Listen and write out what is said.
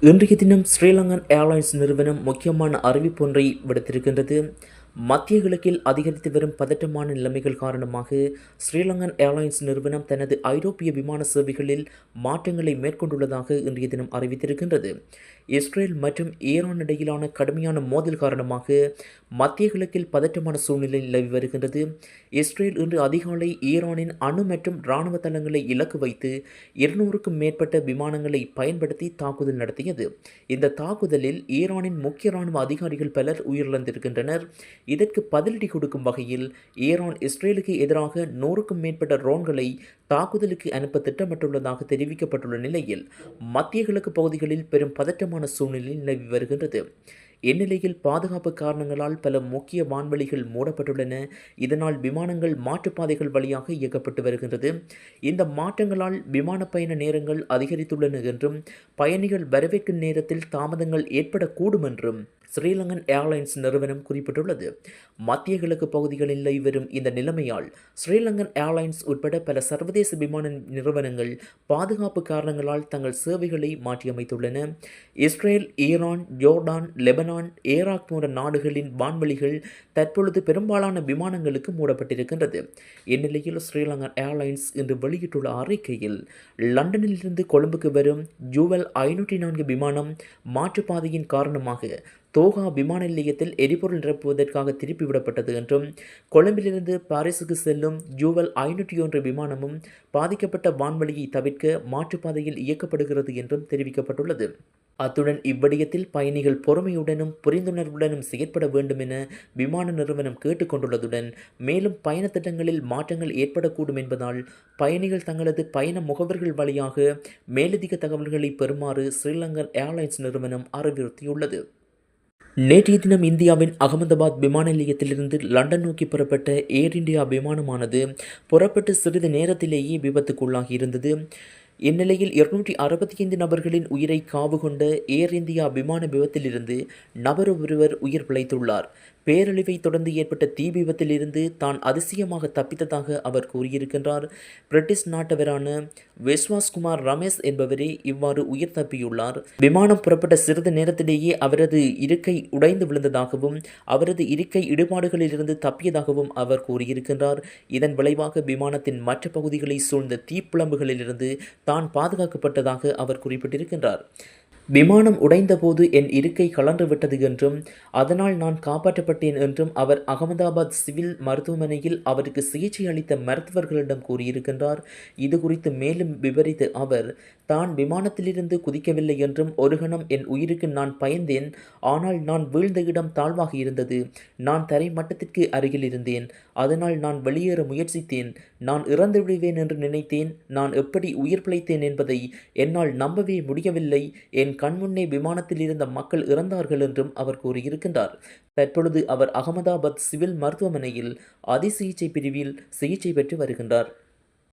இன்றைய தினம் ஸ்ரீலங்கன் ஏர்லைன்ஸ் நிறுவனம் முக்கியமான அறிவிப்பொன்றை விடுத்திருக்கின்றது. மத்திய கிழக்கில் அதிகரித்து வரும் பதட்டமான நிலைமைகள் காரணமாக ஸ்ரீலங்கன் ஏர்லைன்ஸ் நிறுவனம் தனது ஐரோப்பிய விமான சேவைகளில் மாற்றங்களை மேற்கொண்டுள்ளதாக இன்றைய தினம் அறிவித்திருக்கின்றது. இஸ்ரேல் மற்றும் ஈரான் இடையிலான கடுமையான மோதல் காரணமாக மத்திய கிழக்கில் பதட்டமான சூழ்நிலை நிலவி வருகின்றது. இஸ்ரேல் இன்று அதிகாலை ஈரானின் அணு மற்றும் இராணுவ தளங்களை இலக்கு வைத்து இருநூறுக்கும் மேற்பட்ட விமானங்களை பயன்படுத்தி தாக்குதல் நடத்தியது. இந்த தாக்குதலில் ஈரானின் முக்கிய இராணுவ அதிகாரிகள் பலர் உயிரிழந்திருக்கின்றனர். இதற்கு பதிலடி கொடுக்கும் வகையில் ஈரான் இஸ்ரேலுக்கு எதிராக நூறுக்கும் மேற்பட்ட ட்ரோன்களை தாக்குதலுக்கு அனுப்ப திட்டமிட்டுள்ளதாக தெரிவிக்கப்பட்டுள்ள நிலையில் மத்திய கிழக்கு பகுதிகளில் பெரும் பதட்டமான சூழ்நிலை நிலவி வருகின்றது. இந்நிலையில் பாதுகாப்பு காரணங்களால் பல முக்கிய வான்வெளிகள் மூடப்பட்டுள்ளன. இதனால் விமானங்கள் மாற்றுப்பாதைகள் வழியாக இயக்கப்பட்டு வருகின்றது. இந்த மாற்றங்களால் விமான பயண நேரங்கள் அதிகரித்துள்ளன என்றும் பயணிகள் வரவேற்கும் நேரத்தில் தாமதங்கள் ஏற்படக்கூடும் என்றும் ஸ்ரீலங்கன் ஏர்லைன்ஸ் நிறுவனம் குறிப்பிட்டுள்ளது. மத்திய கிழக்கு பகுதிகளில் நிலவி வரும் இந்த நிலைமையால் ஸ்ரீலங்கன் ஏர்லைன்ஸ் உட்பட பல சர்வதேச விமான நிறுவனங்கள் பாதுகாப்பு காரணங்களால் தங்கள் சேவைகளை மாற்றியமைத்துள்ளன. Israel Iran Jordan Lebanon Iraq போன்ற நாடுகளின் வான்வெளிகள் தற்பொழுது பெரும்பாலான விமானங்களுக்கு மூடப்பட்டிருக்கின்றது. இந்நிலையில் ஸ்ரீலங்கா ஏர்லைன்ஸ் இன்று வெளியிட்டுள்ள அறிக்கையில் லண்டனிலிருந்து கொழும்புக்கு வரும் ஜூவல் ஐநூற்றி நான்கு விமானம் மாற்றுப்பாதையின் காரணமாக தோகா விமான நிலையத்தில் எரிபொருள் நிரப்புவதற்காக திருப்பி விடப்பட்டது என்றும் கொழும்பிலிருந்து பாரிஸுக்கு செல்லும் ஜூவல் ஐநூற்றி ஒன்று விமானமும் பாதிக்கப்பட்ட வான்வழியை தவிர்க்க மாற்றுப்பாதையில் இயக்கப்படுகிறது என்றும் தெரிவிக்கப்பட்டுள்ளது. அத்துடன் இவ்விடயத்தில் பயணிகள் பொறுமையுடனும் புரிந்துணர்வுடனும் செயற்பட வேண்டும் என விமான நிறுவனம் கேட்டுக்கொண்டுள்ளதுடன் மேலும் பயண திட்டங்களில் மாற்றங்கள் ஏற்படக்கூடும் என்பதால் பயணிகள் தங்களது பயண முகவர்கள் வழியாக மேலதிக தகவல்களை பெறுமாறு ஸ்ரீலங்கன் ஏர்லைன்ஸ் நிறுவனம் அறிவுறுத்தியுள்ளது. நேற்றைய தினம் இந்தியாவின் அகமதாபாத் விமான நிலையத்திலிருந்து லண்டன் நோக்கி புறப்பட்ட ஏர் இந்தியா விமானமானது புறப்பட்டு சிறிது நேரத்திலேயே விபத்துக்குள்ளாகி இருந்தது இந்நிலையில் இருநூற்றி அறுபத்தி ஐந்து நபர்களின் உயிரை காவு கொண்ட ஏர் இந்தியா விமான விபத்திலிருந்து நபர் ஒருவர் உயிர் பிழைத்துள்ளார். பேரழிவை தொடர்ந்து ஏற்பட்ட தீ விபத்திலிருந்து தான் அதிசயமாக தப்பித்ததாக அவர் கூறியிருக்கின்றார். பிரிட்டிஷ் நாட்டவரான விஸ்வாஸ்குமார் ரமேஷ் என்பவரே இவ்வாறு உயிர் தப்பியுள்ளார். விமானம் புறப்பட்ட சிறிது நேரத்திலேயே அவரது இருக்கை உடைந்து விழுந்ததாகவும் அவரது இருக்கை இடுபாடுகளிலிருந்து தப்பியதாகவும் அவர் கூறியிருக்கின்றார். இதன் விளைவாக விமானத்தின் மற்ற பகுதிகளை சூழ்ந்த தீப்பிழம்புகளிலிருந்து தான் பாதுகாக்கப்பட்டதாக அவர் குறிப்பிட்டிருக்கின்றார். விமானம் உடைந்தபோது என் இருக்கை கலன்று விட்டது என்றும் அதனால் நான் காப்பாற்றப்பட்டேன் என்றும் அவர் அகமதாபாத் சிவில் மருத்துவமனையில் அவருக்கு சிகிச்சை அளித்த மருத்துவர்களிடம் கூறியிருக்கின்றார். இது குறித்து மேலும் விவரித்த அவர் தான் விமானத்திலிருந்து குதிக்கவில்லை என்றும் ஒரு கணம் என் உயிருக்கு நான் பயந்தேன். ஆனால் நான் வீழ்ந்த இடம் தாழ்வாக இருந்தது. நான் தரை மட்டத்திற்கு அருகில் இருந்தேன். அதனால் நான் வெளியேற முயற்சித்தேன். நான் இறந்து விடுவேன் என்று நினைத்தேன். நான் எப்படி உயிர் பிழைத்தேன் என்பதை என்னால் நம்பவே முடியவில்லை. என் கண்முன்னே விமானத்தில் இருந்த மக்கள் இறந்தார்கள் என்றும் அவர் கூறியிருக்கின்றார். தற்பொழுது அவர் அகமதாபாத் சிவில் மருத்துவமனையில் அதிசிகிச்சை பிரிவில் சிகிச்சை பெற்று வருகின்றார்.